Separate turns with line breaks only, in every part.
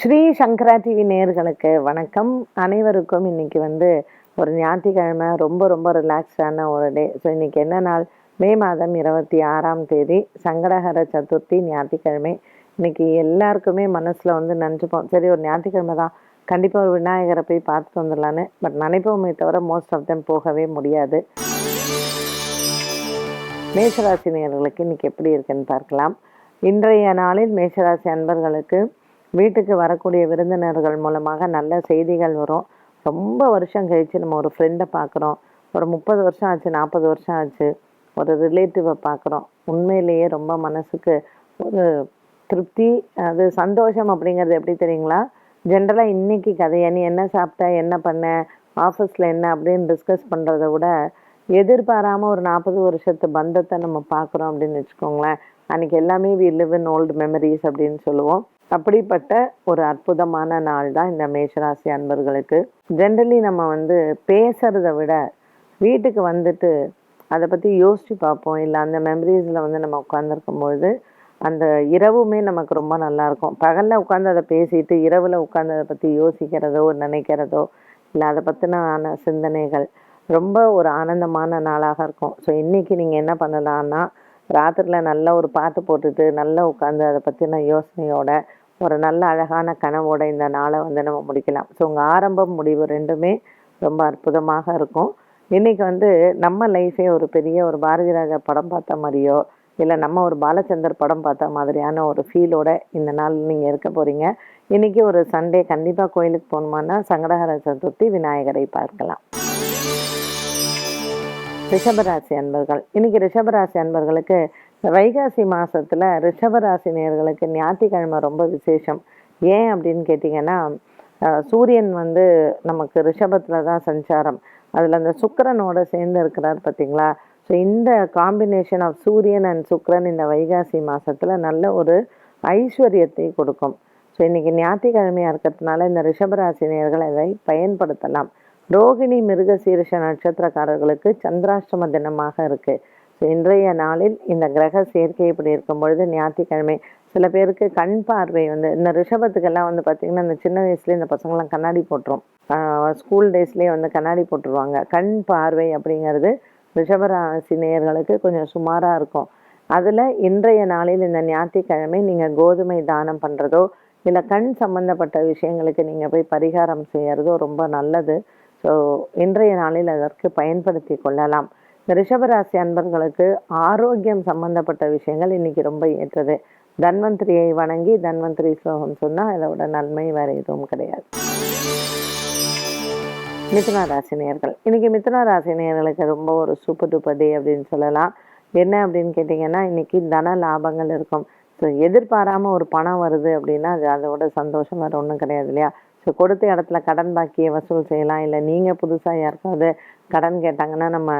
ஸ்ரீ சங்கரா TV நேர்களுக்கு வணக்கம். அனைவருக்கும் இன்னைக்கு வந்து ஒரு ஞாயிற்றுக்கிழமை ரொம்ப ரொம்ப ரிலாக்ஸான ஒரு டே ஸோ இன்னைக்கு என்ன நாள்? மே மாதம் இருபத்தி ஆறாம் தேதி சங்கடஹர சதுர்த்தி ஞாயிற்றுக்கிழமை. இன்னைக்கு எல்லாருக்குமே மனசில் வந்து நினச்சிப்போம் சரி ஒரு ஞாயிற்றுக்கிழமை தான். கண்டிப்பாக ஒரு விநாயகரை போய் பார்த்துட்டு வந்துடலான்னு. பட் நினைப்போமே தவிர மோஸ்ட் ஆஃப் தெம் போகவே முடியாது. மேஷராசி நேயர்களுக்கு இன்னைக்கு எப்படி இருக்குன்னு பார்க்கலாம். இன்றைய நாளில் மேஷராசி அன்பர்களுக்கு வீட்டுக்கு வரக்கூடிய விருந்தினர்கள் மூலமாக நல்ல செய்திகள் வரும். ரொம்ப வருஷம் கழிச்சு நம்ம ஒரு ஃப்ரெண்டை பார்க்குறோம் ஒரு முப்பது வருஷம் ஆச்சு நாற்பது வருஷம் ஆச்சு. ஒரு ரிலேட்டிவை பார்க்குறோம் உண்மையிலேயே ரொம்ப மனசுக்கு ஒரு திருப்தி அது சந்தோஷம் அப்படிங்கிறது எப்படி தெரியுங்களா? ஜென்ரலாக இன்றைக்கி கதையை நீ என்ன சாப்பிட்ட? என்ன பண்ண? ஆஃபீஸில் என்ன? அப்படின்னு டிஸ்கஸ் பண்ணுறத விட எதிர்பாராமல் ஒரு நாற்பது வருஷத்து பந்தத்தை நம்ம பார்க்குறோம் அப்படின்னு வச்சுக்கோங்களேன். அன்றைக்கி எல்லாமே we live in old memories அப்படின்னு சொல்லுவோம். அப்படிப்பட்ட ஒரு அற்புதமான நாள் தான் இந்த மேஷராசி அன்பர்களுக்கு. ஜென்ரலி நம்ம வந்து பேசுறத விட வீட்டுக்கு வந்துட்டு அதை பற்றி யோசித்து பார்ப்போம். இல்லை அந்த மெமரிஸில் வந்து நம்ம உட்காந்துருக்கும் பொழுது அந்த இரவுமே நமக்கு ரொம்ப நல்லாயிருக்கும் பகலில் உட்காந்து அதை பேசிட்டு இரவில் உட்காந்து அதை பற்றி யோசிக்கிறதோ நினைக்கிறதோ இல்லை அதை பற்றின சிந்தனைகள் ரொம்ப ஒரு ஆனந்தமான நாளாக இருக்கும். ஸோ இன்றைக்கி நீங்கள் என்ன பண்ணலான்னா ராத்திரியில் நல்ல ஒரு பாட்டு போட்டுட்டு நல்லா உட்காந்து அதை பற்றின யோசனையோட ஒரு நல்ல அழகான கனவோட இந்த நாளை வந்து நம்ம முடிக்கலாம். ஸோ உங்கள் ஆரம்பம் முடிவு ரெண்டுமே ரொம்ப அற்புதமாக இருக்கும். இன்னைக்கு வந்து நம்ம லைஃபே ஒரு பெரிய ஒரு பாரதி ராஜா படம் பார்த்த மாதிரியோ இல்லை நம்ம ஒரு பாலச்சந்தர் படம் பார்த்த மாதிரியான ஒரு ஃபீலோட இந்த நாள் நீங்கள் இருக்க போகிறீங்க இன்னைக்கு ஒரு சண்டே கண்டிப்பாக கோயிலுக்கு போகணுமான்னா சங்கடஹர சதுர்த்தி விநாயகரை பார்க்கலாம். ரிஷபராசி அன்பர்கள் இன்னைக்கு ரிஷபராசி அன்பர்களுக்கு வைகாசி மாதத்தில் ரிஷபராசி நேர்களுக்கு ஞாயிற்றுக்கிழமை ரொம்ப விசேஷம். ஏன் அப்படின்னு கேட்டிங்கன்னா சூரியன் வந்து நமக்கு ரிஷபத்தில் தான் சஞ்சாரம். அதில் அந்த சுக்கரனோட சேர்ந்து இருக்கிறார் பார்த்தீங்களா ஸோ இந்த காம்பினேஷன் ஆஃப் சூரியன் அண்ட் சுக்கரன் இந்த வைகாசி மாதத்தில் நல்ல ஒரு ஐஸ்வர்யத்தை கொடுக்கும். ஸோ இன்றைக்கி ஞாயிற்றுக்கிழமையாக இருக்கிறதுனால இந்த ரிஷபராசி நேயர்கள் அதை பயன்படுத்தலாம். ரோகிணி மிருகசீரிஷ நட்சத்திரக்காரர்களுக்கு சந்திராஷ்டம தினமாக இருக்குது இன்றைய நாளில் இந்த கிரக சேர்க்கை இப்படி இருக்கும் பொழுது ஞாயிற்றுக்கிழமை சில பேருக்கு கண் பார்வை வந்து இந்த ரிஷபத்துக்கெல்லாம் வந்து பார்த்திங்கன்னா இந்த சின்ன வயசுலேயே இந்த பசங்களாம் கண்ணாடி போட்டுரும். ஸ்கூல் டேஸ்லேயே வந்து கண்ணாடி போட்டுருவாங்க. கண் பார்வை அப்படிங்கிறது ரிஷபராசி நேயர்களுக்கு கொஞ்சம் சுமாராக இருக்கும். அதில் இன்றைய நாளில் இந்த ஞாயிற்றுக்கிழமை நீங்கள் கோதுமை தானம் பண்ணுறதோ இல்லை கண் சம்மந்தப்பட்ட விஷயங்களுக்கு நீங்கள் போய் பரிகாரம் செய்கிறதோ ரொம்ப நல்லது. ஸோ இன்றைய நாளில் அதற்கு பயன்படுத்தி கொள்ளலாம். இந்த ரிஷபராசி அன்பர்களுக்கு ஆரோக்கியம் சம்பந்தப்பட்ட விஷயங்கள் இன்னைக்கு ரொம்ப ஏற்றது. தன்வந்திரியை வணங்கி தன்வந்திரி ஸ்லோகம் சொன்னால் அதோட நன்மை வேறு எதுவும் கிடையாது. மிதுன ராசி நேயர்கள். இன்னைக்கு மிதுன ராசி நேயர்களுக்கு ரொம்ப ஒரு சூப்பர் டூப்பர் டே அப்படின்னு சொல்லலாம். என்ன அப்படின்னு கேட்டிங்கன்னா இன்னைக்கு தன லாபங்கள் இருக்கும். ஸோ எதிர்பாராமல் ஒரு பணம் வருது அப்படின்னா அது அதோட சந்தோஷம் வேறு ஒன்றும் கிடையாது இல்லையா? ஸோ கொடுத்த இடத்துல கடன் பாக்கியை வசூல் செய்யலாம். இல்லை நீங்கள் புதுசாக யாருக்காவது கடன் கேட்டாங்கன்னா நம்ம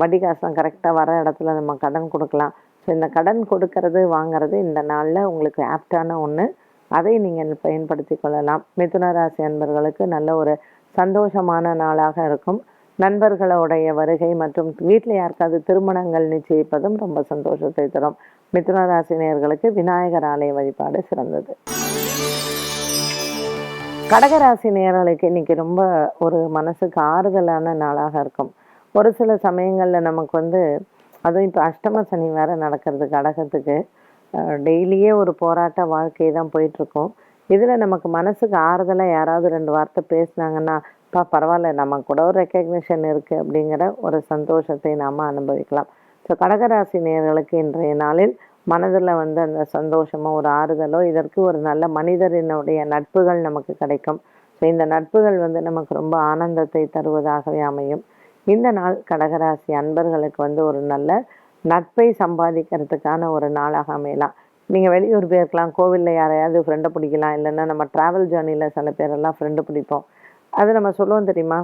வட்டி காசுலாம் கரெக்டாக வர இடத்துல நம்ம கடன் கொடுக்கலாம். ஸோ இந்த கடன் கொடுக்கறது வாங்குறது இந்த நாளில் உங்களுக்கு ஆப்டான ஒன்று அதை நீங்கள் பயன்படுத்தி கொள்ளலாம். மிதுன ராசி அன்பர்களுக்கு நல்ல ஒரு சந்தோஷமான நாளாக இருக்கும். நண்பர்களுடைய வருகை மற்றும் வீட்டில் யாருக்காவது திருமணங்கள் நிச்சயிப்பதும் ரொம்ப சந்தோஷத்தை தரும். மிதுன ராசினியர்களுக்கு விநாயகர் ஆலய வழிபாடு சிறந்தது. கடகராசி நேயர்களுக்கு இன்னைக்கு ரொம்ப ஒரு மனசுக்கு ஆறுதலான நாளாக இருக்கும். ஒரு சில சமயங்களில் நமக்கு வந்து அதுவும் இப்போ அஷ்டம சனி வேற நடக்கிறது கடகத்துக்கு. டெய்லியே ஒரு போராட்ட வாழ்க்கை தான் போயிட்டுருக்கோம். இதில் நமக்கு மனசுக்கு ஆறுதலாக யாராவது ரெண்டு வார்த்தை பேசினாங்கன்னா பா பரவாயில்ல நம்ம கூட ஒரு ரெக்கக்னிஷன் இருக்குது அப்படிங்கிற ஒரு சந்தோஷத்தை நாம் அனுபவிக்கலாம். ஸோ கடகராசி நேர்களுக்கு இன்றைய நாளில் மனதில் வந்து அந்த சந்தோஷமோ ஒரு ஆறுதலோ இதற்கு ஒரு நல்ல மனிதரினுடைய நட்புகள் நமக்கு கிடைக்கும். ஸோ இந்த நட்புகள் வந்து நமக்கு ரொம்ப ஆனந்தத்தை தருவதாகவே அமையும். இந்த நாள் கடகராசி அன்பர்களுக்கு வந்து ஒரு நல்ல நட்பை சம்பாதிக்கிறதுக்கான ஒரு நாளாக அமையலாம். நீங்கள் வெளியூர் போயிருக்கலாம் கோவிலில் யாரையாவது ஃப்ரெண்டை பிடிக்கலாம் இல்லைன்னா நம்ம ட்ராவல் ஜேர்னியில் சில பேரெல்லாம் ஃப்ரெண்டு பிடிப்போம். அது நம்ம சொல்லுவோம் தெரியுமா?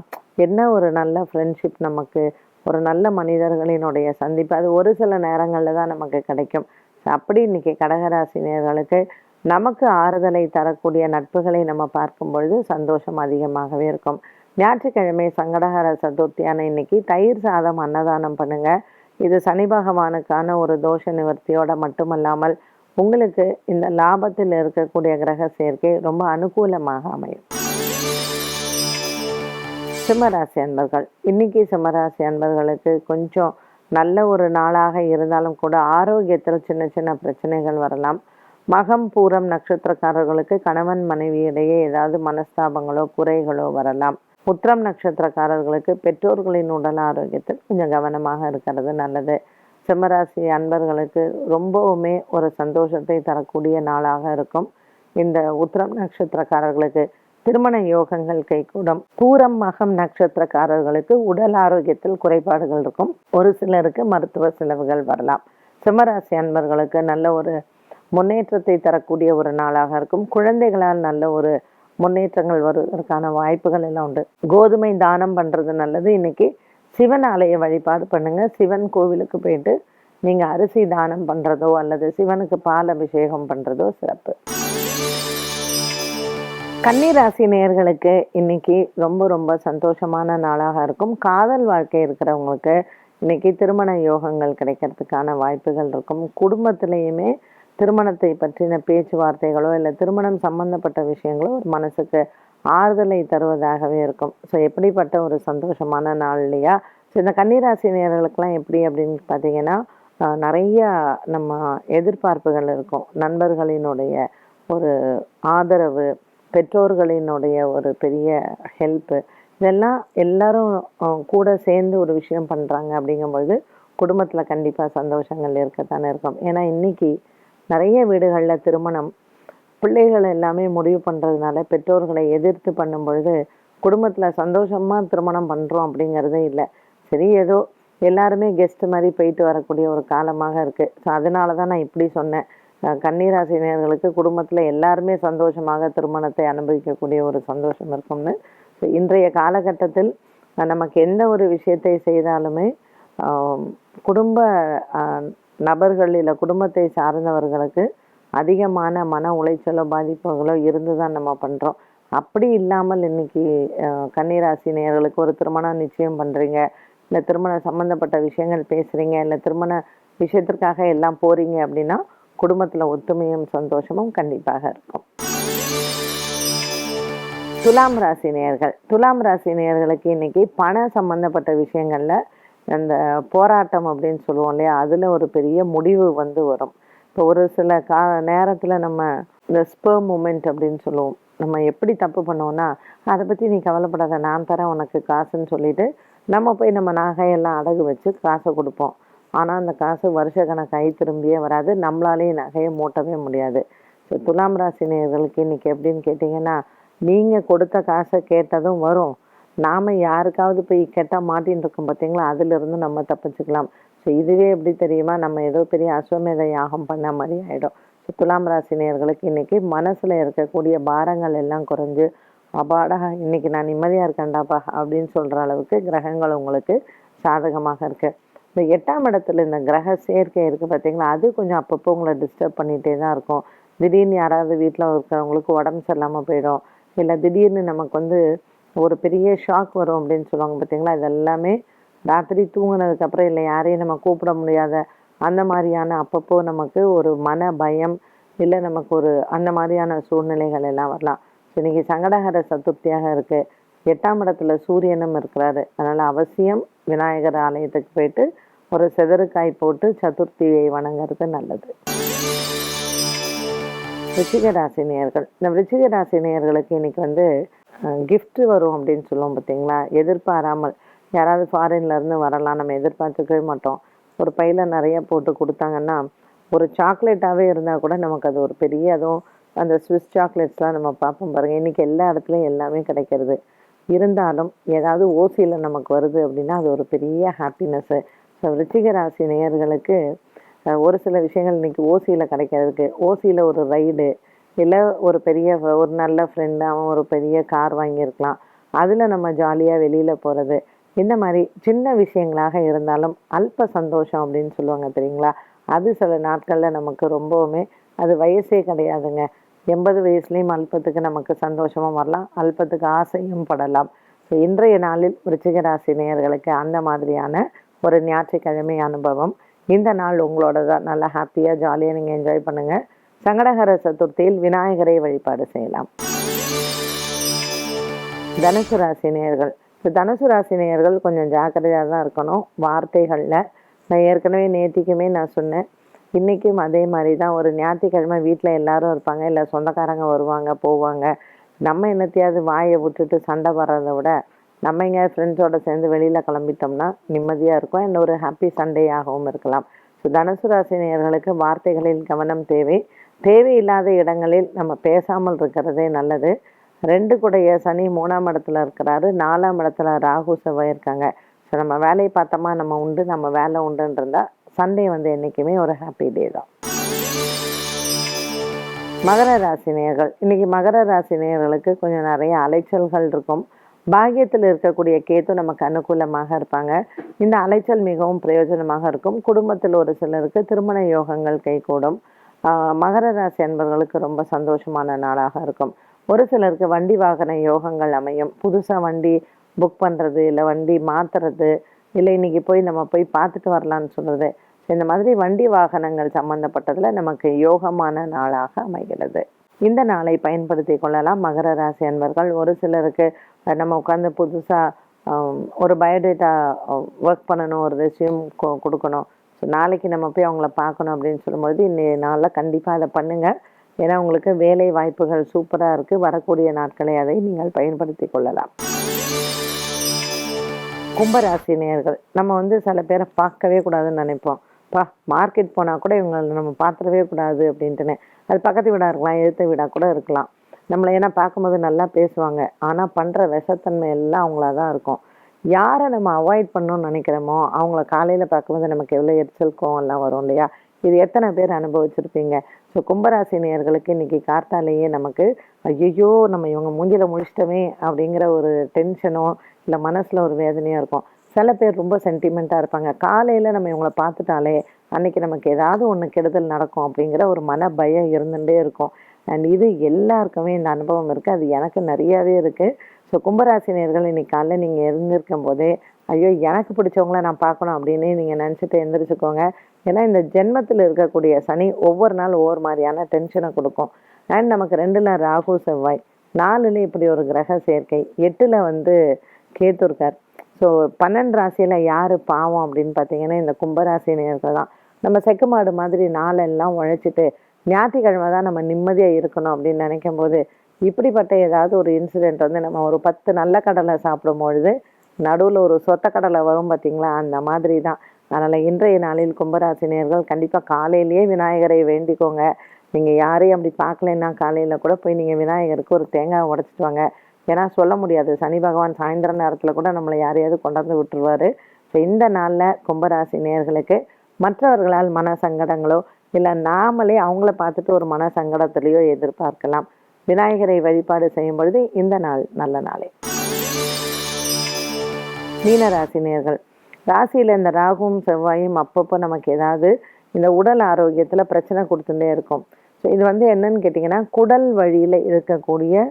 என்ன ஒரு நல்ல ஃப்ரெண்ட்ஷிப் நமக்கு ஒரு நல்ல மனிதர்களினுடைய சந்திப்பு அது ஒரு சில நேரங்களில் தான் நமக்கு கிடைக்கும். அப்படி இன்னைக்கு கடகராசினியர்களுக்கு நமக்கு ஆறுதலை தரக்கூடிய நட்புகளை நம்ம பார்க்கும் பொழுது சந்தோஷம் அதிகமாகவே இருக்கும். ஞாயிற்றுக்கிழமை சங்கடகர சதுர்த்தியான இன்னைக்கு தயிர் சாதம் அன்னதானம் பண்ணுங்க. இது சனி பகவானுக்கான ஒரு தோஷ நிவர்த்தியோட மட்டுமல்லாமல் உங்களுக்கு இந்த லாபத்தில் இருக்கக்கூடிய கிரக சேர்க்கை ரொம்ப அனுகூலமாக அமையும். சிம்மராசி அன்பர்கள் இன்னைக்கு சிம்மராசி அன்பர்களுக்கு கொஞ்சம் நல்ல ஒரு நாளாக இருந்தாலும் கூட ஆரோக்கியத்தில் சின்ன சின்ன பிரச்சனைகள் வரலாம். மகம் பூரம் நட்சத்திரக்காரர்களுக்கு கணவன் மனைவி இடையே ஏதாவது மனஸ்தாபங்களோ குறைகளோ வரலாம். உத்திரம் நட்சத்திரக்காரர்களுக்கு பெற்றோர்களின் உடல் ஆரோக்கியத்தில் கொஞ்சம் கவனமாக இருக்கிறது நல்லது. சிம்மராசி அன்பர்களுக்கு ரொம்பவுமே ஒரு சந்தோஷத்தை தரக்கூடிய நாளாக இருக்கும். இந்த உத்திரம் நட்சத்திரக்காரர்களுக்கு திருமண யோகங்கள் கைகூடும். பூரம் மகம் நட்சத்திரக்காரர்களுக்கு உடல் ஆரோக்கியத்தில் குறைபாடுகள் இருக்கும். ஒரு சிலருக்கு மருத்துவ செலவுகள் வரலாம். சிம்மராசி அன்பர்களுக்கு நல்ல ஒரு முன்னேற்றத்தை தரக்கூடிய ஒரு நாளாக இருக்கும். குழந்தைகளால் நல்ல ஒரு முன்னேற்றங்கள் வருவதற்கான வாய்ப்புகள் எல்லாம் உண்டு. கோதுமை தானம் பண்றது நல்லது. இன்னைக்கு சிவன் ஆலய வழிபாடு பண்ணுங்க. சிவன் கோவிலுக்கு போயிட்டு நீங்க அரிசி தானம் பண்றதோ அல்லது சிவனுக்கு பால் அபிஷேகம் பண்றதோ சிறப்பு. கன்னிராசி நேர்களுக்கு இன்னைக்கு ரொம்ப ரொம்ப சந்தோஷமான நாளாக இருக்கும். காதல் வாழ்க்கை இருக்கிறவங்களுக்கு இன்னைக்கு திருமண யோகங்கள் கிடைக்கிறதுக்கான வாய்ப்புகள் இருக்கும். குடும்பத்திலையுமே திருமணத்தை பற்றின பேச்சுவார்த்தைகளோ இல்லை திருமணம் சம்பந்தப்பட்ட விஷயங்களோ ஒரு மனசுக்கு ஆறுதலை தருவதாகவே இருக்கும். ஸோ எப்படிப்பட்ட ஒரு சந்தோஷமான நாள் இல்லையா ஸோ இந்த கன்னிராசினியர்களுக்கெல்லாம் எப்படி அப்படின்னு பார்த்தீங்கன்னா நிறைய நம்ம எதிர்பார்ப்புகள் இருக்கும். நண்பர்களினுடைய ஒரு ஆதரவு பெற்றோர்களினுடைய ஒரு பெரிய ஹெல்ப்பு இதெல்லாம் எல்லாரும் கூட சேர்ந்து ஒரு விஷயம் பண்ணுறாங்க அப்படிங்கும்பொழுது குடும்பத்தில் கண்டிப்பாக சந்தோஷங்கள் இருக்கத்தானே இருக்கும். ஏன்னா இன்றைக்கி நிறைய வீடுகளில் திருமணம் பிள்ளைகள் எல்லாமே முடிவு பண்ணுறதுனால பெற்றோர்களை எதிர்த்து பண்ணும் பொழுது குடும்பத்தில் சந்தோஷமாக திருமணம் பண்ணுறோம் அப்படிங்கிறதே இல்லை. சரி ஏதோ எல்லாருமே கெஸ்ட் மாதிரி போயிட்டு வரக்கூடிய ஒரு காலமாக இருக்குது ஸோ அதனால தான் நான் இப்படி சொன்னேன். கன்னிராசினியர்களுக்கு குடும்பத்தில் எல்லாருமே சந்தோஷமாக திருமணத்தை அனுபவிக்கக்கூடிய ஒரு சந்தோஷம் இருக்கும்னு. ஸோ இன்றைய காலகட்டத்தில் நமக்கு எந்த ஒரு விஷயத்தை செய்தாலுமே குடும்ப நபர்கள் இல்லை குடும்பத்தை சார்ந்தவர்களுக்கு அதிகமான மன உளைச்சலோ பாதிப்புகளோ இருந்து தான் நம்ம பண்ணுறோம் அப்படி இல்லாமல் இன்னைக்கு கன்னிராசி நேர்களுக்கு ஒரு திருமணம் நிச்சயம் பண்ணுறீங்க இல்லை திருமணம் சம்மந்தப்பட்ட விஷயங்கள் பேசுகிறீங்க இல்லை திருமண விஷயத்திற்காக எல்லாம் போகிறீங்க அப்படின்னா குடும்பத்தில் ஒத்துமையும் சந்தோஷமும் கண்டிப்பாக இருக்கும். துலாம் ராசி நேர்கள் துலாம் ராசி நேர்களுக்கு இன்னைக்கு பண சம்பந்தப்பட்ட விஷயங்களில் அந்த போராட்டம் அப்படின்னு சொல்லுவோம் இல்லையா? அதில் ஒரு பெரிய முடிவு வந்து வரும். இப்போ ஒரு சில கா நேரத்தில் நம்ம இந்த ஸ்பே மூமெண்ட் அப்படின்னு சொல்லுவோம். நம்ம எப்படி தப்பு பண்ணுவோம்னா அதை பற்றி நீ கவலைப்படாத நான் தரேன் உனக்கு காசுன்னு சொல்லிட்டு நம்ம போய் நம்ம நகையெல்லாம் அடகு வச்சு காசை கொடுப்போம். ஆனால் அந்த காசு வருஷ கணக்காகி திரும்பியே வராது. நம்மளாலேயும் நகையை மூட்டவே முடியாது. ஸோ துலாம் ராசி நேயர்களுக்கு இன்னைக்கு எப்படின்னு கேட்டிங்கன்னா நீங்கள் கொடுத்த காசை கேட்டதும் வரும். நாம் யாருக்காவது போய் கெட்டால் மாட்டின்னு இருக்கோம் பார்த்தீங்களா அதிலிருந்து நம்ம தப்பிச்சுக்கலாம். ஸோ இதுவே எப்படி தெரியுமா? நம்ம ஏதோ பெரிய அஸ்வமேத யாகம் பண்ண மாதிரி ஆகிடும் ஸோ துலாம் ராசினியர்களுக்கு இன்றைக்கி மனசில் இருக்கக்கூடிய பாரங்கள் எல்லாம் குறைஞ்சு அப்பாடா இன்றைக்கி நான் நிம்மதியாக இருக்கேன்டாப்பா அப்படின்னு சொல்கிற அளவுக்கு கிரகங்கள் உங்களுக்கு சாதகமாக இருக்குது இந்த எட்டாம் இடத்துல இந்த கிரக சேர்க்கை இருக்குது பார்த்தீங்களா அது கொஞ்சம் அப்பப்போ உங்களை டிஸ்டர்ப் பண்ணிகிட்டே தான் இருக்கும். திடீர்னு யாராவது வீட்டில் இருக்கிறவங்களுக்கு உடம்பு சரியில்லாமல் போயிடும். இல்லை திடீர்னு நமக்கு வந்து ஒரு பெரிய ஷாக் வரும் அப்படின்னு சொல்லுவாங்க பார்த்தீங்களா? இது எல்லாமே ராத்திரி தூங்கினதுக்கப்புறம் இல்லை யாரையும் நம்ம கூப்பிட முடியாத அந்த மாதிரியான அப்பப்போ நமக்கு ஒரு மன பயம் இல்லை நமக்கு ஒரு அந்த மாதிரியான சூழ்நிலைகள் எல்லாம் வரலாம். ஸோ இன்னைக்கு சங்கடகர சதுர்த்தியாக இருக்குது எட்டாம் இடத்துல சூரியனும் இருக்கிறாரு. அதனால் அவசியம் விநாயகர் ஆலயத்துக்கு போயிட்டு ஒரு செதறுக்காய் போட்டு சதுர்த்தியை வணங்குறது நல்லது. விருச்சிக நேயர்கள். இந்த விருச்சிக ராசினியர்களுக்கு இன்னைக்கு வந்து கிஃப்ட்டு வரும் அப்படின்னு சொல்லுவோம் பார்த்தீங்களா எதிர்பாராமல். யாராவது ஃபாரின்லேருந்து வரலாம் நம்ம எதிர்பார்த்துக்கவே மாட்டோம். ஒரு பையில் நிறைய போட்டு கொடுத்தாங்கன்னா ஒரு சாக்லேட்டாகவே இருந்தால் கூட நமக்கு அது ஒரு பெரிய அதுவும் அந்த ஸ்விஸ் சாக்லேட்ஸ்லாம் நம்ம பார்ப்போம் பாருங்கள் இன்றைக்கி எல்லா இடத்துலையும் எல்லாமே கிடைக்கிறது. இருந்தாலும் ஏதாவது ஓசியில் நமக்கு வருது அப்படின்னா அது ஒரு பெரிய ஹாப்பினஸ்ஸு ஸோ ரிச்சிக ராசி நேயர்களுக்கு ஒரு சில விஷயங்கள் இன்றைக்கி ஓசியில் கிடைக்கிறதுக்கு. ஓசியில் ஒரு ரைடு இல்லை ஒரு பெரிய ஒரு நல்ல ஃப்ரெண்டு அவன் ஒரு பெரிய கார் வாங்கியிருக்கலாம். அதில் நம்ம ஜாலியாக வெளியில் போகிறது இந்த மாதிரி சின்ன விஷயங்களாக இருந்தாலும் அல்ப சந்தோஷம் அப்படின்னு சொல்லுவாங்க தெரியுங்களா? அது சில நாட்களில் நமக்கு ரொம்பவுமே அது வயசே கிடையாதுங்க. எண்பது வயசுலேயும் அல்பத்துக்கு நமக்கு சந்தோஷமும் வரலாம் அல்பத்துக்கு ஆசையும் படலாம். ஸோ இன்றைய நாளில் விருச்சிகராசி நேயர்களுக்கு அந்த மாதிரியான ஒரு ஞாயிற்றுக்கிழமை அனுபவம். இந்த நாள் உங்களோட தான் நல்லா ஹாப்பியாக ஜாலியாக நீங்கள் என்ஜாய் பண்ணுங்கள் சங்கடகர சதுர்த்தியில் விநாயகரை வழிபாடு செய்யலாம். தனுசு ராசி நேயர்கள். இப்போ தனுசு ராசி நேயர்கள் கொஞ்சம் ஜாக்கிரதையாக தான் இருக்கணும். வார்த்தைகளில் நான் ஏற்கனவே நேத்திக்குமே நான் சொன்னேன். இன்றைக்கும் அதே மாதிரி தான். ஒரு ஞாயிற்றுக்கிழமை வீட்டில் எல்லாரும் இருப்பாங்க. இல்லை சொந்தக்காரங்க வருவாங்க போவாங்க. நம்ம என்னத்தையாவது வாயை விட்டுட்டு சண்டை வர்றதை விட நம்ம எங்கே ஃப்ரெண்ட்ஸோட சேர்ந்து வெளியில் கிளம்பிட்டோம்னா நிம்மதியாக இருக்கும். என்ன ஒரு ஹாப்பி சண்டேயாகவும் இருக்கலாம். ஸோ தனுசு ராசி நேயர்களுக்கு வார்த்தைகளில் கவனம் தேவை. தேவையில்லாத இடங்களில் நம்ம பேசாமல் இருக்கிறதே நல்லது. ரெண்டு கூடைய சனி மூணாம் இடத்துல இருக்கிறாரு. நாலாம் இடத்துல ராகு செவ்வாய் இருக்காங்க. ஸோ நம்ம வேலையை பார்த்தோமா நம்ம உண்டு நம்ம வேலை உண்டுன்னு இருந்தால் சண்டே வந்து என்றைக்குமே ஒரு ஹாப்பி டே தான். மகர ராசி நேயர்கள். இன்னைக்கு மகர ராசி நேயர்களுக்கு கொஞ்சம் நிறைய அலைச்சல்கள் இருக்கும். பாகியத்தில் இருக்கக்கூடிய கேத்து நமக்கு அனுகூலமாக இருப்பாங்க. இந்த அலைச்சல் மிகவும் பிரயோஜனமாக இருக்கும். குடும்பத்தில் ஒரு சிலருக்கு திருமண யோகங்கள் கைகூடும். மகர ராசி அன்பர்களுக்கு ரொம்ப சந்தோஷமான நாளாக இருக்கும். ஒரு சிலருக்கு வண்டி வாகன யோகங்கள் அமையும். புதுசாக வண்டி புக் பண்ணுறது இல்லை வண்டி மாற்றுறது இல்லை இன்னைக்கு போய் நம்ம போய் பார்த்துட்டு வரலான்னு சொல்கிறது இந்த மாதிரி வண்டி வாகனங்கள் சம்பந்தப்பட்டதில் நமக்கு யோகமான நாளாக அமைகிறது. இந்த நாளை பயன்படுத்தி கொள்ளலாம் மகர ராசி அன்பர்கள். ஒரு சிலருக்கு நம்ம உட்காந்து புதுசாக ஒரு பயோடேட்டா ஒர்க் பண்ணணும் ஒரு ரெசியூம் கொடுக்கணும். ஸோ நாளைக்கு நம்ம போய் அவங்கள பார்க்கணும் அப்படின்னு சொல்லும்போது இன்றைய நாளில் கண்டிப்பாக அதை பண்ணுங்கள் ஏன்னா உங்களுக்கு வேலை வாய்ப்புகள் சூப்பராக இருக்குது வரக்கூடிய நாட்களை அதை நீங்கள் பயன்படுத்தி கொள்ளலாம். கும்பராசி நம்ம வந்து சில பேரை பார்க்கவே கூடாதுன்னு நினைப்போம். பா மார்க்கெட் போனால் கூட இவங்களை நம்ம பார்த்துடவே கூடாது அப்படின்ட்டுன்னு அது பக்கத்து வீடாக இருக்கலாம் எழுத்த வீடாக கூட இருக்கலாம். நம்மளை ஏன்னா பார்க்கும்போது நல்லா பேசுவாங்க. ஆனால் பண்ணுற விஷத்தன்மை எல்லாம் அவங்களா தான் இருக்கும். யாரை நம்ம அவாய்ட் பண்ணணும்னு நினைக்கிறோமோ அவங்கள காலையில் பார்க்கும்போது நமக்கு எவ்வளோ எரிச்சல் கோவம்லாம் எல்லாம் வரும் இல்லையா? இது எத்தனை பேர் அனுபவிச்சிருப்பீங்க? ஸோ கும்பராசி நேர்களுக்கு இன்னைக்கு கார்த்தாலேயே நமக்கு ஐயோ நம்ம இவங்க மூஞ்சில முழிச்சிட்டோமே அப்படிங்கிற ஒரு டென்ஷனோ இல்லை மனசில் ஒரு வேதனையாக இருக்கும். சில பேர் ரொம்ப சென்டிமெண்ட்டாக இருப்பாங்க. காலையில் நம்ம இவங்கள பார்த்துட்டாலே அன்னைக்கு நமக்கு ஏதாவது ஒன்று கெடுதல் நடக்கும் அப்படிங்கிற ஒரு மன பயம் இருந்துகிட்டே இருக்கும். அண்ட் இது எல்லாருக்குமே இந்த அனுபவம் இருக்குது அது எனக்கு நிறையாவே இருக்குது ஸோ கும்பராசினியர்கள் இன்னைக்கு காலைல நீங்கள் இருந்திருக்கும் போதே ஐயோ எனக்கு பிடிச்சவங்கள நான் பார்க்கணும் அப்படின்னு நீங்கள் நினச்சிட்டு எந்திரிச்சுக்கோங்க. ஏன்னா இந்த ஜென்மத்தில் இருக்கக்கூடிய சனி ஒவ்வொரு நாள் ஒவ்வொரு மாதிரியான டென்ஷனை கொடுக்கும். அண்ட் நமக்கு ரெண்டில் ராகு செவ்வாய். நாலுல இப்படி ஒரு கிரக சேர்க்கை. எட்டில் வந்து கேத்து இருக்கார். ஸோ பன்னெண்டு ராசியில் யார் பாவம் அப்படின்னு பார்த்தீங்கன்னா இந்த கும்பராசினியர்கள் தான். நம்ம செக்கு மாடு மாதிரி நாளெல்லாம் உழைச்சிட்டு ஞாயிற்றுக்கிழமை தான் நம்ம நிம்மதியாக இருக்கணும் அப்படின்னு நினைக்கும் போது இப்படிப்பட்ட ஏதாவது ஒரு இன்சிடெண்ட் வந்து நம்ம ஒரு பத்து நல்ல கடலை சாப்பிடும் பொழுது நடுவில் ஒரு சொத்த கடலை வரும் பார்த்தீங்களா அந்த மாதிரி தான் அதனால் இன்றைய நாளில் கும்பராசினியர்கள் கண்டிப்பாக காலையிலேயே விநாயகரை வேண்டிக்கோங்க. நீங்கள் யாரையும் அப்படி பார்க்கலன்னா காலையில் கூட போய் நீங்கள் விநாயகருக்கு ஒரு தேங்காய் உடச்சிட்டு வாங்க. ஏன்னா சொல்ல முடியாது. சனி பகவான் சாயந்தர நேரத்தில் கூட நம்மளை யாரையாவது கொண்டாந்து விட்டுருவாரு. ஸோ இந்த நாளில் கும்பராசி நேர்களுக்கு மற்றவர்களால் மன சங்கடங்களோ இல்லை நாமளே அவங்கள பார்த்துட்டு ஒரு மன சங்கடத்துலேயோ எதிர்பார்க்கலாம். விநாயகரை வழிபாடு செய்யும் பொழுது இந்த நாள் நல்ல நாளே. மீனராசினியர்கள் ராசியில் இந்த ராகுவும் செவ்வாயும் அப்பப்போ நமக்கு ஏதாவது இந்த உடல் ஆரோக்கியத்தில் பிரச்சனை கொடுத்துட்டே இருக்கும். ஸோ இது வந்து என்னன்னு கேட்டிங்கன்னா குடல் வழியில் இருக்கக்கூடிய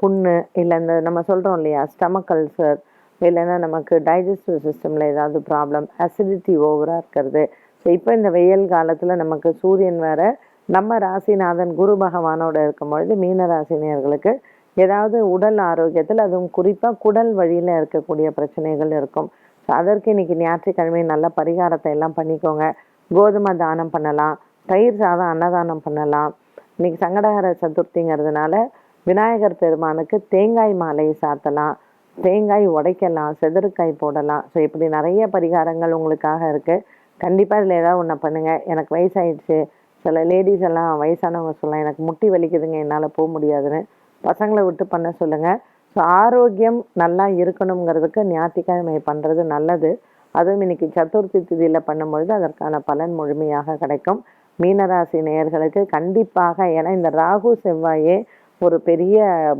புண்ணு இல்லை இந்த நம்ம சொல்கிறோம் இல்லையா ஸ்டமக் அல்சர் இல்லைன்னா நமக்கு டைஜஸ்டிவ் சிஸ்டமில் ஏதாவது ப்ராப்ளம் அசிடிட்டி ஓவராக இருக்கிறது. ஸோ இப்போ இந்த வெயில் காலத்தில் நமக்கு சூரியன் வேறு நம்ம ராசிநாதன் குரு பகவானோட இருக்கும் பொழுது மீன ராசினியர்களுக்கு ஏதாவது உடல் ஆரோக்கியத்தில் அதுவும் குறிப்பாக குடல் வழியில் இருக்கக்கூடிய பிரச்சனைகள் இருக்கும். ஸோ அதற்கு இன்னைக்கு ஞாயிற்றுக்கிழமை நல்ல பரிகாரத்தை எல்லாம் பண்ணிக்கோங்க. கோதுமை தானம் பண்ணலாம். தயிர் சாதம் அன்னதானம் பண்ணலாம். இன்னைக்கு சங்கடகர சதுர்த்திங்கிறதுனால விநாயகர் பெருமானுக்கு தேங்காய் மாலை சாத்தலாம். தேங்காய் உடைக்கலாம் செதறுக்காய் போடலாம். ஸோ இப்படி நிறைய பரிகாரங்கள் உங்களுக்காக இருக்குது கண்டிப்பாக இதில் ஏதாவது ஒன்று பண்ணுங்கள் எனக்கு வயசாயிடுச்சு. சில லேடிஸ் எல்லாம் வயசானவங்க சொல்லலாம் எனக்கு முட்டி வலிக்குதுங்க என்னால் போக முடியாதுன்னு பசங்களை விட்டு பண்ண சொல்லுங்கள் ஸோ ஆரோக்கியம் நல்லா இருக்கணுங்கிறதுக்கு ஞாயிற்றுக்கிழமை பண்ணுறது நல்லது. அதுவும் இன்னைக்கு சதுர்த்தி திதியில் பண்ணும்பொழுது அதற்கான பலன் முழுமையாக கிடைக்கும். மீனராசி நேயர்களுக்கு கண்டிப்பாக ஏன்னா இந்த ராகு செவ்வாயே ஒரு பெரிய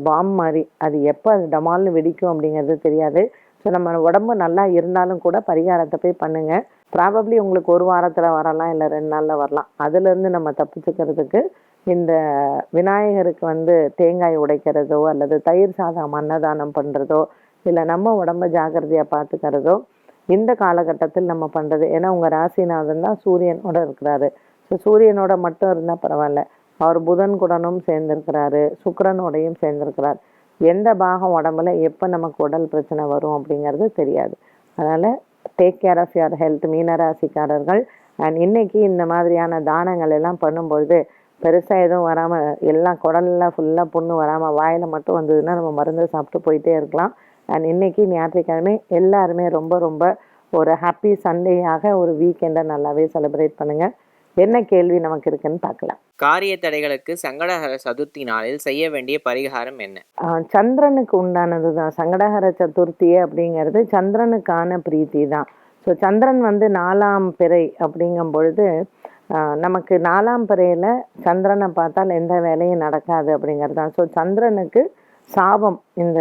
பாம் மாதிரி. அது எப்போ அது டமால்னு வெடிக்கும் அப்படிங்கிறது தெரியாது. ஸோ நம்ம உடம்பு நல்லா இருந்தாலும் கூட பரிகாரத்தை போய் பண்ணுங்கள் ப்ராபப்ளி உங்களுக்கு ஒரு வாரத்தில் வரலாம் இல்லை ரெண்டு நாளில் வரலாம். அதுலேருந்து நம்ம தப்பிச்சுக்கிறதுக்கு இந்த விநாயகருக்கு வந்து தேங்காய் உடைக்கிறதோ அல்லது தயிர் சாதம் அன்னதானம் பண்ணுறதோ இல்லை நம்ம உடம்ப ஜாக்கிரதையாக பார்த்துக்கிறதோ இந்த காலகட்டத்தில் நம்ம பண்ணுறது ஏன்னா உங்கள் ராசிநாதன் தான் சூரியனோட இருக்கிறாரு. ஸோ சூரியனோட மட்டும் இருந்தால் பரவாயில்ல. அவர் புதன் குடனும் சேர்ந்திருக்கிறாரு சுக்கரனோடையும் சேர்ந்திருக்கிறார். எந்த பாகம் உடம்புல எப்போ நமக்கு உடல் பிரச்சனை வரும் அப்படிங்கிறது தெரியாது. அதனால் take care of your health மீனராசிக்காரர்கள் and இன்றைக்கி இந்த மாதிரியான தானங்கள் எல்லாம் பண்ணும்பொழுது பெருசாக எதுவும் வராமல் எல்லாம் குடல்லாம் ஃபுல்லாக புண்ணு வராமல் வாயில் மட்டும் வந்ததுன்னா நம்ம மருந்து சாப்பிட்டு போயிட்டே இருக்கலாம். அண்ட் இன்னைக்கு ஞாயிற்றுக்கிழமை எல்லாருமே ரொம்ப ரொம்ப ஒரு ஹாப்பி சண்டேயாக ஒரு வீக்கெண்டை நல்லாவே செலிப்ரேட் பண்ணுங்கள் என்ன கேள்வி நமக்கு இருக்குன்னு பார்க்கலாம்.
காரிய தடைகளுக்கு சங்கடஹர சதுர்த்தி நாளில் செய்ய வேண்டிய பரிகாரம் என்ன?
சந்திரனுக்கு உண்டானது தான் சங்கடஹர சதுர்த்தி அப்படிங்கிறது சந்திரனுக்கான பிரீத்தி தான். ஸோ சந்திரன் வந்து நாலாம் பிறை அப்படிங்கும் பொழுது நமக்கு நாலாம் பிறையில் சந்திரனை பார்த்தால் எந்த வேலையும் நடக்காது அப்படிங்கிறது தான். ஸோ சந்திரனுக்கு சாபம் இந்த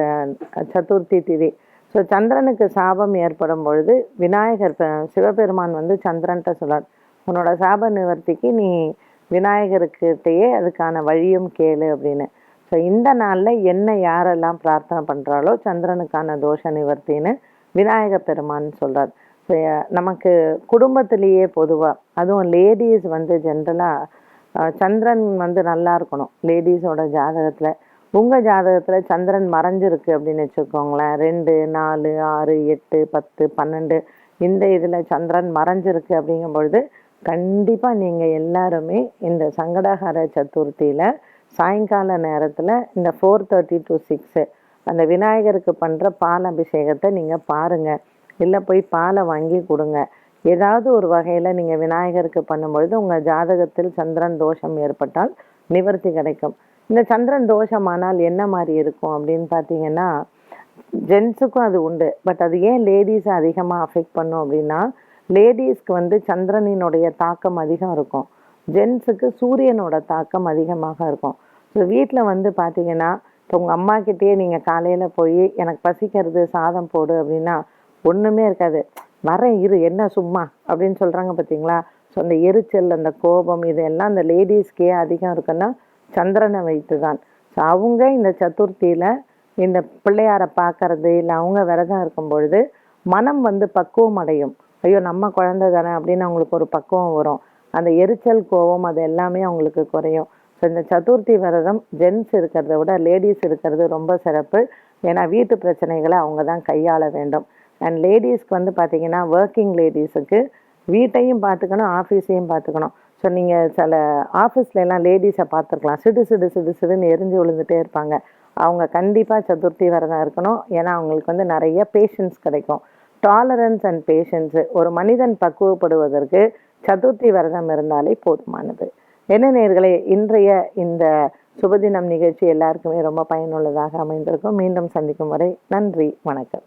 சதுர்த்தி திதி. ஸோ சந்திரனுக்கு சாபம் ஏற்படும் பொழுது விநாயகர் சிவபெருமான் வந்து சந்திரன்ட்ட சொல்றார் உன்னோட சாப நிவர்த்திக்கு நீ விநாயகருக்கிட்டேயே அதுக்கான வழியும் கேளு அப்படின்னு. ஸோ இந்த நாளில் என்ன யாரெல்லாம் பிரார்த்தனை பண்ணுறாளோ சந்திரனுக்கான தோஷ நிவர்த்தின்னு விநாயக பெருமான் சொல்கிறார் ஸோ நமக்கு குடும்பத்திலேயே பொதுவாக அதுவும் லேடிஸ் வந்து ஜென்ரலாக சந்திரன் வந்து நல்லா இருக்கணும். லேடிஸோட ஜாதகத்தில் உங்கள் ஜாதகத்தில் சந்திரன் மறைஞ்சிருக்கு அப்படின்னு வச்சுக்கோங்களேன். ரெண்டு நாலு ஆறு எட்டு பத்து பன்னெண்டு இந்த இதில் சந்திரன் மறைஞ்சிருக்கு அப்படிங்கும் பொழுது கண்டிப்பாக நீங்கள் எல்லாருமே இந்த சங்கடஹர சதுர்த்தியில் சாயங்கால நேரத்தில் இந்த ஃபோர் தேர்ட்டி டு சிக்ஸு அந்த விநாயகருக்கு பண்ணுற பால் அபிஷேகத்தை நீங்கள் பாருங்கள் இல்லை போய் பாலை வாங்கி கொடுங்க. ஏதாவது ஒரு வகையில் நீங்கள் விநாயகருக்கு பண்ணும்பொழுது உங்கள் ஜாதகத்தில் சந்திரன் தோஷம் ஏற்பட்டால் நிவர்த்தி கிடைக்கும். இந்த சந்திரன் தோஷமானால் என்ன மாதிரி இருக்கும் அப்படின்னு பார்த்தீங்கன்னா ஜென்ஸுக்கும் அது உண்டு. பட் அது ஏன் லேடிஸை அதிகமாக அஃபெக்ட் பண்ணும் அப்படின்னா லேடிஸ்க்கு வந்து சந்திரனினுடைய தாக்கம் அதிகம் இருக்கும். ஜென்ஸுக்கு சூரியனோட தாக்கம் அதிகமாக இருக்கும். ஸோ வீட்டில் வந்து பார்த்தீங்கன்னா இப்போ உங்கள் அம்மாக்கிட்டேயே நீங்கள் காலையில் போய் எனக்கு பசிக்கிறது சாதம் போடு அப்படின்னா ஒன்றுமே இருக்காது. வரேன் இரு என்ன சும்மா? அப்படின்னு சொல்கிறாங்க பார்த்தீங்களா ஸோ அந்த எரிச்சல் அந்த கோபம் இதெல்லாம் அந்த லேடிஸ்க்கே அதிகம் இருக்குன்னா சந்திரனை வைத்து தான் ஸோ அவங்க இந்த சதுர்த்தியில் இந்த பிள்ளையாரை பார்க்கறது இல்லை அவங்க விரதம் இருக்கும் பொழுது மனம் வந்து பக்குவம் அடையும் ஐயோ நம்ம குழந்தை தானே அப்படின்னு அவங்களுக்கு ஒரு பக்குவம் வரும். அந்த எரிச்சல் கோபம் அது எல்லாமே அவங்களுக்கு குறையும். ஸோ இந்த சதுர்த்தி விரதம் ஜென்ஸ் இருக்கிறத விட லேடிஸ் இருக்கிறது ரொம்ப சிறப்பு. ஏன்னா வீட்டு பிரச்சனைகளை அவங்க தான் கையாள வேண்டும். அண்ட் லேடிஸ்க்கு வந்து பார்த்தீங்கன்னா ஒர்க்கிங் லேடிஸுக்கு வீட்டையும் பார்த்துக்கணும் ஆஃபீஸையும் பார்த்துக்கணும். ஸோ நீங்கள் சில ஆஃபீஸ்ல எல்லாம் லேடிஸை பார்த்துருக்கலாம். சிடு சிடு சிடு சிடுன்னு எரிஞ்சு விழுந்துட்டே இருப்பாங்க. அவங்க கண்டிப்பாக சதுர்த்தி விரதம் இருக்கணும். ஏன்னா அவங்களுக்கு வந்து நிறைய பேஷன்ஸ் கிடைக்கும். டாலரன்ஸ் அண்ட் பேஷன்ஸு ஒரு மனிதன் பக்குவப்படுவதற்கு சதுர்த்தி விரதம் இருந்தாலே போதுமானது. என்ன நேர்களே இன்றைய இந்த சுபதினம் நிகழ்ச்சி எல்லாருக்குமே ரொம்ப பயனுள்ளதாக அமைந்திருக்கும். மீண்டும் சந்திக்கும் வரை நன்றி வணக்கம்.